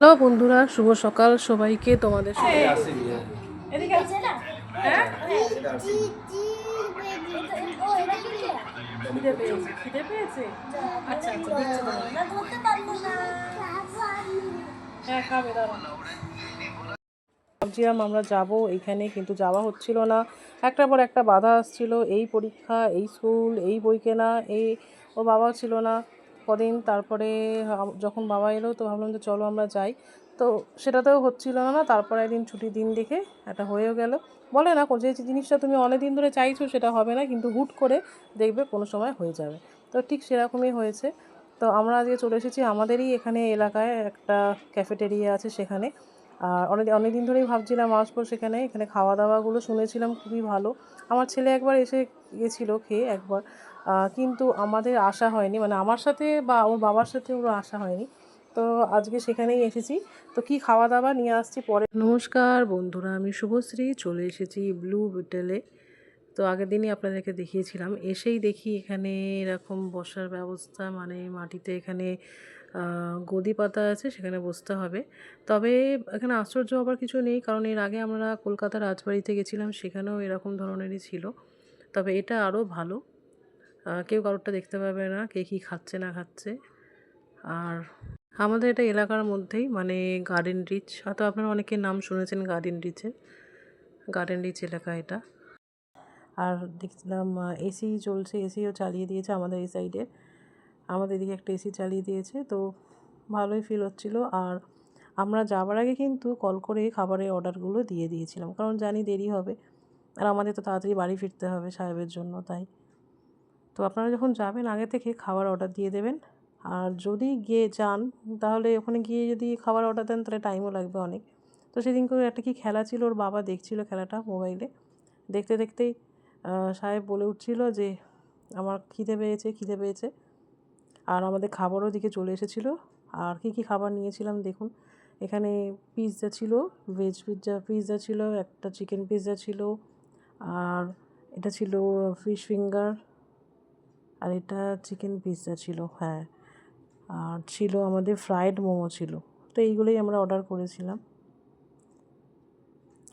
Hello বন্ধুরা শুভ সকাল সবাইকে তোমাদের সাথে খিদে পেয়েছে খিদে পেয়েছে? আচ্ছা আচ্ছা। হ্যাঁ ভাবছিলাম আমরা যাব এইখানে কিন্তু যাওয়া হচ্ছিল না। একটার পর একটা বাধা আসছিল এই পরীক্ষা এই স্কুল এই বই কেনা এই ওর বাবা ছিল না। কদিন তারপরে যখন বাবা এলো, তো ভাবলাম যে চলো আমরা যাই। তো সেটাতেও হচ্ছিল না তারপরে একদিন ছুটির দিন দেখে একটা হয়েও গেল। বলে না, যে জিনিসটা তুমি অনেক দিন ধরে চাইছো সেটা হবে না, কিন্তু হুট করে দেখবে কোনো সময় হয়ে যাবে। তো ঠিক সেরকমই হয়েছে। তো আমরা আজকে চলে এসেছি আমাদেরই এখানে এলাকায় একটা ক্যাফেটেরিয়া আছে সেখানে। আর অনেক অনেক দিন ধরেই ভাবছিলাম আসব সেখানে। এখানে খাওয়া দাওয়াগুলো শুনেছিলাম, খুবই ভালো। আমার ছেলে একবার এসে গেছিল খেয়ে একবার। কিন্তু আমাদের আসা হয়নি মানে আমার সাথে বা ওর বাবার সাথে ওর আসা হয়নি। তো আজকে সেখানেই এসেছি। তো কি খাওয়া দাওয়া নিয়ে আসছি পরে? নমস্কার বন্ধুরা, আমি শুভশ্রী, চলে এসেছি ব্লু হোটেলে তো আগের দিনই আপনাদেরকে দেখিয়েছিলাম। এসেই দেখি এখানে এরকম বসার ব্যবস্থা মানে মাটিতে এখানে গদি পাতা আছে, সেখানে বসতে হবে। তবে এখানে আশ্চর্য হবার কিছু নেই, কারণ এর আগে আমরা কলকাতার রাজবাড়িতে গেছিলাম, সেখানেও এরকম ধরনেরই ছিল। তবে এটা আরও ভালো। কেউ কারোরটা দেখতে পাবে না, কে কী খাচ্ছে, না খাচ্ছে। আর আমাদের এটা এলাকার মধ্যেই মানে গার্ডেন রিচ হয়তো আপনারা অনেকের নাম শুনেছেন গার্ডেন রিচের গার্ডেন রিচ এলাকা এটা। আর দেখছিলাম এসি চলছে এসিও চালিয়ে দিয়েছে আমাদের এই সাইডে আমাদের এদিকে একটা এসি চালিয়ে দিয়েছে, তো ভালোই ফিল হচ্ছিল। আর আমরা যাওয়ার আগে কিন্তু কল করে খাবারের অর্ডারগুলো দিয়ে দিয়েছিলাম, কারণ জানি দেরি হবে। আর আমাদের তো তাড়াতাড়ি বাড়ি ফিরতে হবে সাহেবের জন্য, তাই। তো আপনারা যখন যাবেন, আগে থেকে খাবার অর্ডার দিয়ে দেবেন। আর যদি গিয়ে যান, তাহলে ওখানে গিয়ে যদি খাবার অর্ডার দেন, তাহলে টাইমও লাগবে অনেক। তো সেদিন করে একটা কি খেলা ছিল, ওর বাবা দেখছিল খেলাটা মোবাইলে দেখতে দেখতেই সাহেব বলে উঠছিল যে, আমার খিদে পেয়েছে খিদে পেয়েছে। আর আমাদের খাবারও দিকে চলে এসেছিল। আর কি কি খাবার নিয়েছিলাম দেখুন। এখানে পিৎজা ছিল ভেজ পিৎজা পিৎজা ছিল, একটা চিকেন পিৎজা ছিল। আর এটা ছিল ফিশ ফিঙ্গার আর এটা চিকেন পিৎজা ছিল হ্যাঁ। আর ছিল আমাদের ফ্রায়েড মোমো ছিল। তো এইগুলোই আমরা অর্ডার করেছিলাম।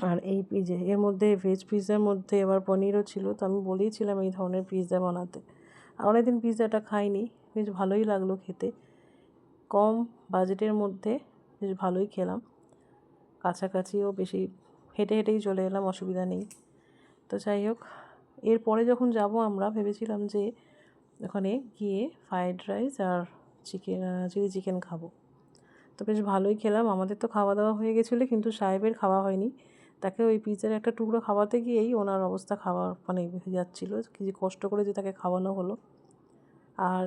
আর এই পিজে এর মধ্যে ভেজ পিৎজার মধ্যে এবার পনিরও ছিল। তো আমি বলেইছিলাম এই ধরনের পিৎজা বানাতে। আর অনেকদিন পিৎজাটা খাইনি। বেশ ভালোই লাগল খেতে। কম বাজেটের মধ্যে বেশ ভালোই খেলাম। কাছাকাছিও বেশি হেঁটে হেঁটেই চলে এলাম, অসুবিধা নেই। তো যাই হোক, এরপরে যখন যাব আমরা, ভেবেছিলাম যে ওখানে গিয়ে ফ্রায়েড রাইস আর চিকেন চিলি চিকেন খাব। তো বেশ ভালোই খেলাম। আমাদের তো খাওয়া দাওয়া হয়ে গেছিল, কিন্তু সাহেবের খাওয়া হয়নি। তাকে ওই পিৎজার একটা টুকরো খাওয়াতে গিয়েই ওনার অবস্থা খাওয়া মানে যাচ্ছিল। কিছু কষ্ট করে যে তাকে খাওয়ানো হলো। আর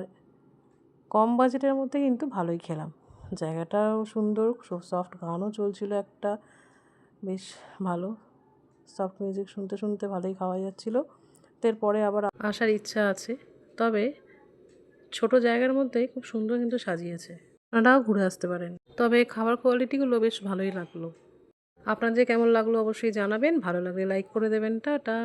কম বাজেটের মধ্যে কিন্তু ভালোই খেলাম। জায়গাটাও সুন্দর সফট গানও চলছিল একটা। বেশ ভালো। সফট মিউজিক শুনতে শুনতে ভালোই খাওয়া যাচ্ছিল। এরপরে আবার আসার ইচ্ছা আছে। তবে ছোট জায়গার মধ্যে খুব সুন্দর কিন্তু সাজিয়েছে। আপনারাও ঘুরে আসতে পারেন। তবে খাবার কোয়ালিটিগুলো বেশ ভালোই লাগল। আপনাদের কেমন লাগল অবশ্যই জানাবেন। ভালো লাগলে লাইক করে দেবেন। টাটা!